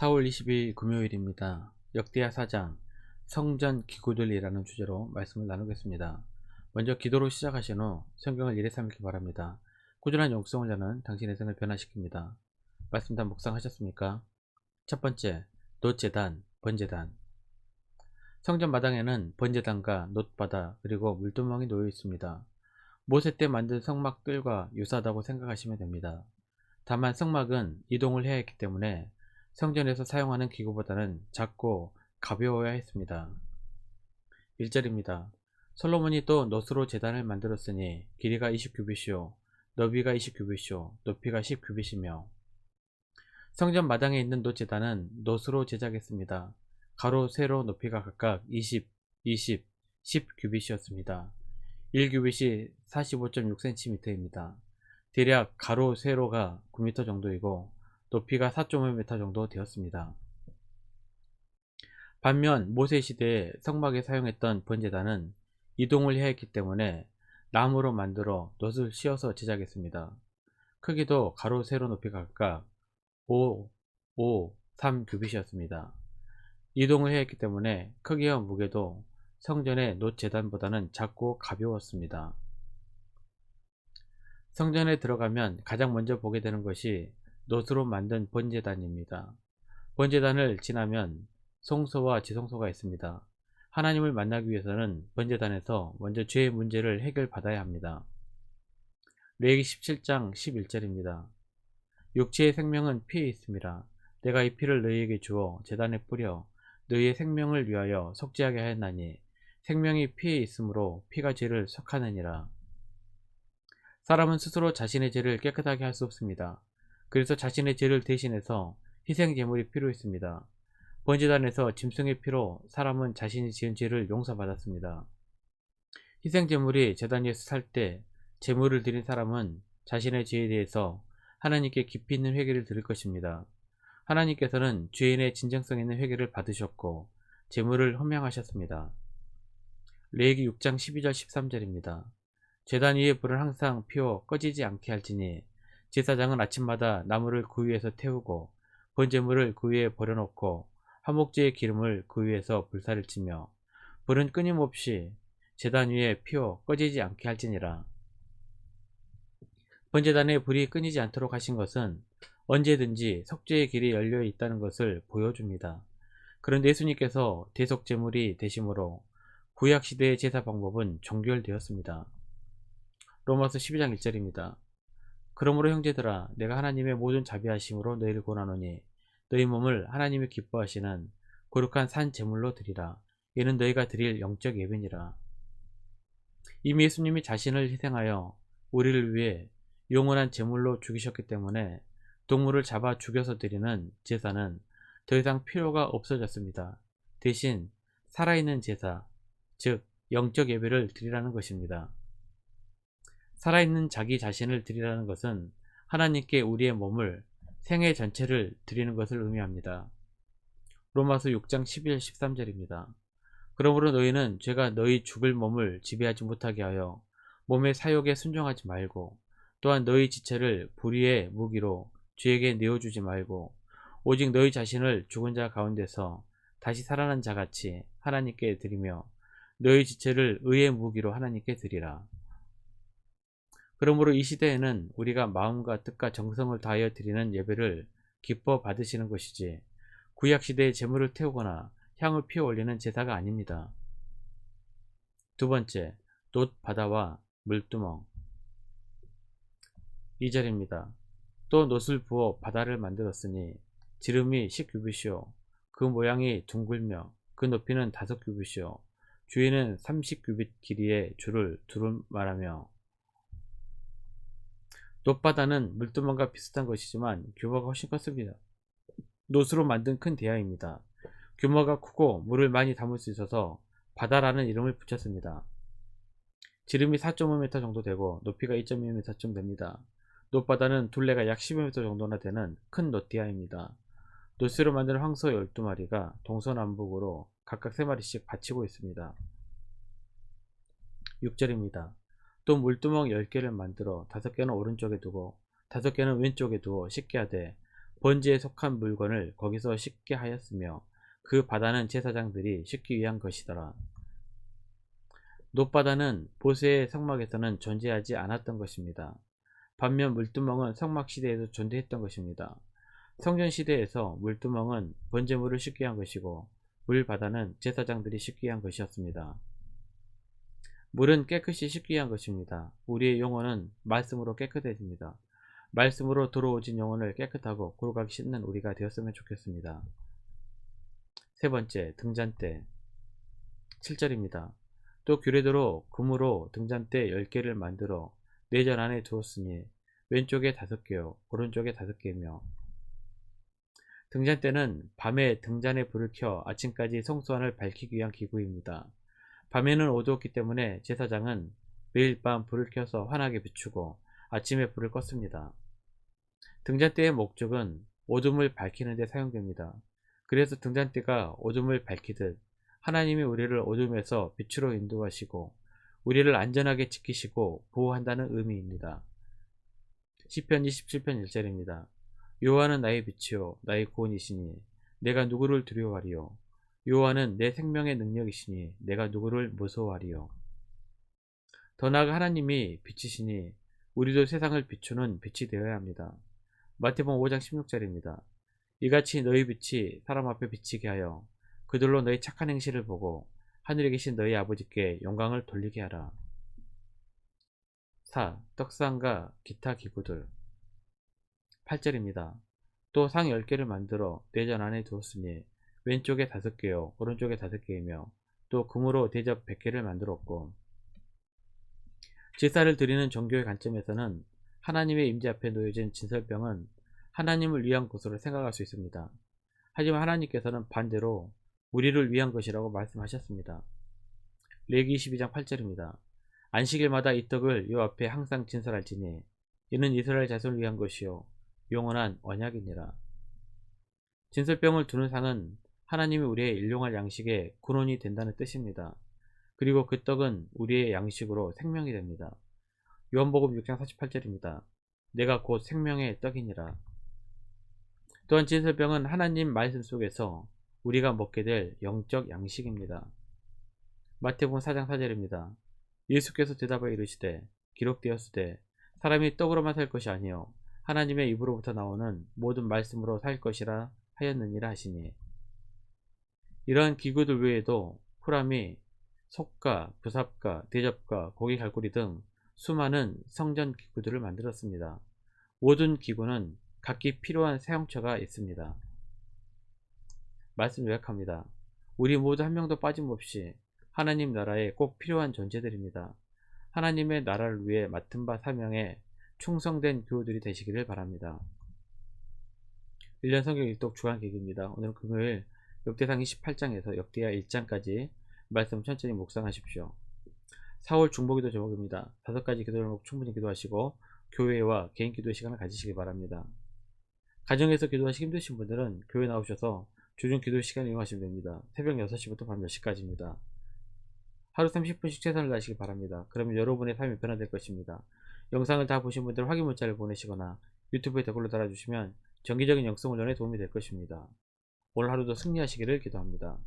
4월 22일 금요일입니다. 역대하 사장 성전 기구들이라는 주제로 말씀을 나누겠습니다. 먼저 기도로 시작하신 후 성경을 일에 삼기 바랍니다. 꾸준한 용성을 자는 당신의 생을 변화시킵니다. 말씀 다 묵상하셨습니까? 첫 번째, 놋재단, 번재단 성전 마당에는 번재단과 놋바다 그리고 물두멍이 놓여 있습니다. 모세 때 만든 성막들과 유사하다고 생각하시면 됩니다. 다만 성막은 이동을 해야 했기 때문에 성전에서 사용하는 기구보다는 작고 가벼워야 했습니다. 1절입니다. 솔로몬이 또 놋으로 재단을 만들었으니 길이가 20규빗이요 너비가 20규빗이요 높이가 10규빗이며 성전 마당에 있는 놋 재단은 놋으로 제작했습니다. 가로, 세로 높이가 각각 20, 20, 10규빗이었습니다. 1규빗이 45.6cm입니다. 대략 가로, 세로가 9m 정도이고 높이가 4.5m 정도 되었습니다. 반면 모세 시대에 성막에 사용했던 번제단은 이동을 해야 했기 때문에 나무로 만들어 놋을 씌워서 제작했습니다. 크기도 가로 세로 높이가 각각 5, 5, 3 규빗이었습니다. 이동을 해야 했기 때문에 크기와 무게도 성전의 놋 재단보다는 작고 가벼웠습니다. 성전에 들어가면 가장 먼저 보게 되는 것이 놋으로 만든 번제단입니다. 번제단을 지나면 송소와 지성소가 있습니다. 하나님을 만나기 위해서는 번제단에서 먼저 죄의 문제를 해결받아야 합니다. 레기 17장 11절입니다. 육체의 생명은 피에 있습니다. 내가 이 피를 너희에게 주어 재단에 뿌려 너희의 생명을 위하여 속죄하게 하였나니 생명이 피에 있으므로 피가 죄를 속하느니라. 사람은 스스로 자신의 죄를 깨끗하게 할 수 없습니다. 그래서 자신의 죄를 대신해서 희생 제물이 필요했습니다. 번제단에서 짐승의 피로 사람은 자신이 지은 죄를 용서받았습니다. 희생 제물이 제단 위에서 살 때 제물을 드린 사람은 자신의 죄에 대해서 하나님께 깊이 있는 회개를 드릴 것입니다. 하나님께서는 죄인의 진정성 있는 회개를 받으셨고 제물을 헌명하셨습니다. 레이기 6장 12절 13절입니다. 제단 위에 불은 항상 피워 꺼지지 않게 할지니 제사장은 아침마다 나무를 그 위에서 태우고 번제물을 그 위에 버려놓고 화목제의 기름을 그 위에서 불사를 치며 불은 끊임없이 제단 위에 피워 꺼지지 않게 할지니라. 번제단에 불이 끊이지 않도록 하신 것은 언제든지 석죄의 길이 열려 있다는 것을 보여줍니다. 그런데 예수님께서 대속제물이 되심으로 구약시대의 제사 방법은 종결되었습니다. 로마서 12장 1절입니다. 그러므로 형제들아 내가 하나님의 모든 자비하심으로 너희를 권하노니 너희 몸을 하나님이 기뻐하시는 거룩한 산 제물로 드리라 이는 너희가 드릴 영적 예배니라 이미 예수님이 자신을 희생하여 우리를 위해 영원한 제물로 죽이셨기 때문에 동물을 잡아 죽여서 드리는 제사는 더 이상 필요가 없어졌습니다. 대신 살아있는 제사, 즉 영적 예배를 드리라는 것입니다. 살아있는 자기 자신을 드리라는 것은 하나님께 우리의 몸을 생애 전체를 드리는 것을 의미합니다. 로마서 6장 11, 13절입니다. 그러므로 너희는 죄가 너희 죽을 몸을 지배하지 못하게 하여 몸의 사욕에 순종하지 말고 또한 너희 지체를 불의의 무기로 죄에게 내어주지 말고 오직 너희 자신을 죽은 자 가운데서 다시 살아난 자같이 하나님께 드리며 너희 지체를 의의 무기로 하나님께 드리라. 그러므로 이 시대에는 우리가 마음과 뜻과 정성을 다하여 드리는 예배를 기뻐 받으시는 것이지 구약시대의 재물을 태우거나 향을 피워 올리는 제사가 아닙니다. 두 번째, 놋 바다와 물두멍 2절입니다. 또 놋을 부어 바다를 만들었으니 지름이 10규빗이요 그 모양이 둥글며 그 높이는 5규빗이요 주위는 30규빗 길이의 줄을 두루 말하며 놋바다는 물두멍과 비슷한 것이지만 규모가 훨씬 컸습니다. 놋으로 만든 큰 대야입니다. 규모가 크고 물을 많이 담을 수 있어서 바다라는 이름을 붙였습니다. 지름이 4.5m 정도 되고 높이가 2.2m쯤 됩니다. 놋바다는 둘레가 약 15m 정도나 되는 큰 놋디아입니다. 놋으로 만든 황소 12마리가 동서남북으로 각각 3마리씩 받치고 있습니다. 6절입니다. 또 물두멍 10개를 만들어 5개는 오른쪽에 두고 5개는 왼쪽에 두어 씻게 하되 번제에 속한 물건을 거기서 씻게 하였으며 그 바다는 제사장들이 씻기 위한 것이더라. 놋바다는 보세의 성막에서는 존재하지 않았던 것입니다. 반면 물두멍은 성막 시대에도 존재했던 것입니다. 성전 시대에서 물두멍은 번제물을 씻게 한 것이고 물바다는 제사장들이 씻게 한 것이었습니다. 물은 깨끗이 씻기 위한 것입니다. 우리의 영혼은 말씀으로 깨끗해집니다. 말씀으로 들어오진 영혼을 깨끗하고 고루하게 씻는 우리가 되었으면 좋겠습니다. 세 번째, 등잔대 7절입니다. 또 규례대로 금으로 등잔대 10개를 만들어 내전 안에 두었으니 왼쪽에 다섯 개요 오른쪽에 다섯 개며 등잔대는 밤에 등잔에 불을 켜 아침까지 성소안을 밝히기 위한 기구입니다. 밤에는 어두웠기 때문에 제사장은 매일 밤 불을 켜서 환하게 비추고 아침에 불을 껐습니다. 등잔대의 목적은 어둠을 밝히는 데 사용됩니다. 그래서 등잔대가 어둠을 밝히듯 하나님이 우리를 어둠에서 빛으로 인도하시고 우리를 안전하게 지키시고 보호한다는 의미입니다. 시편 27편 1절입니다. 여호와는 나의 빛이요 나의 구원이시니 내가 누구를 두려워하리요 여호와는 내 생명의 능력이시니 내가 누구를 무서워하리요 더 나아가 하나님이 빛이시니 우리도 세상을 비추는 빛이 되어야 합니다. 마태복음 5장 16절입니다. 이같이 너희 빛이 사람 앞에 비치게 하여 그들로 너희 착한 행실을 보고 하늘에 계신 너희 아버지께 영광을 돌리게 하라. 4. 떡상과 기타 기구들 8절입니다. 또 상 10개를 만들어 대전 안에 두었으니 왼쪽에 5개요 오른쪽에 5개이며 또 금으로 대접 100개를 만들었고 제사를 드리는 종교의 관점에서는 하나님의 임재 앞에 놓여진 진설병은 하나님을 위한 것으로 생각할 수 있습니다. 하지만 하나님께서는 반대로 우리를 위한 것이라고 말씀하셨습니다. 레기 22장 8절입니다. 안식일마다 이 떡을 요 앞에 항상 진설할지니 이는 이스라엘 자손을 위한 것이요 영원한 언약이니라. 진설병을 두는 상은 하나님이 우리의 일용할 양식의 근원이 된다는 뜻입니다. 그리고 그 떡은 우리의 양식으로 생명이 됩니다. 요한복음 6장 48절입니다. 내가 곧 생명의 떡이니라. 또한 진설병은 하나님 말씀 속에서 우리가 먹게 될 영적 양식입니다. 마태복음 4장 4절입니다. 예수께서 대답하여 이르시되 기록되었으되 사람이 떡으로만 살 것이 아니요 하나님의 입으로부터 나오는 모든 말씀으로 살 것이라 하였느니라 하시니 이러한 기구들 외에도 후람이 속가, 부삽가, 대접가, 고기 갈고리 등 수많은 성전 기구들을 만들었습니다. 모든 기구는 각기 필요한 사용처가 있습니다. 말씀 요약합니다. 우리 모두 한 명도 빠짐없이 하나님 나라에 꼭 필요한 존재들입니다. 하나님의 나라를 위해 맡은 바 사명에 충성된 교우들이 되시기를 바랍니다. 1년 성경 일독 주간 계기입니다. 오늘 금요일 역대상 28장에서 역대하 1장까지 말씀 천천히 묵상하십시오. 4월 중보기도 제목입니다. 다섯 가지 기도를 놓고 충분히 기도하시고 교회와 개인 기도 시간을 가지시기 바랍니다. 가정에서 기도하시기 힘드신 분들은 교회 나오셔서 주중 기도 시간 이용하시면 됩니다. 새벽 6시부터 밤 10시까지입니다. 하루 30분씩 최선을 다하시기 바랍니다. 그러면 여러분의 삶이 변화될 것입니다. 영상을 다 보신 분들 확인 문자를 보내시거나 유튜브에 댓글로 달아주시면 정기적인 영성 훈련에 도움이 될 것입니다. 오늘 하루도 승리하시기를 기도합니다.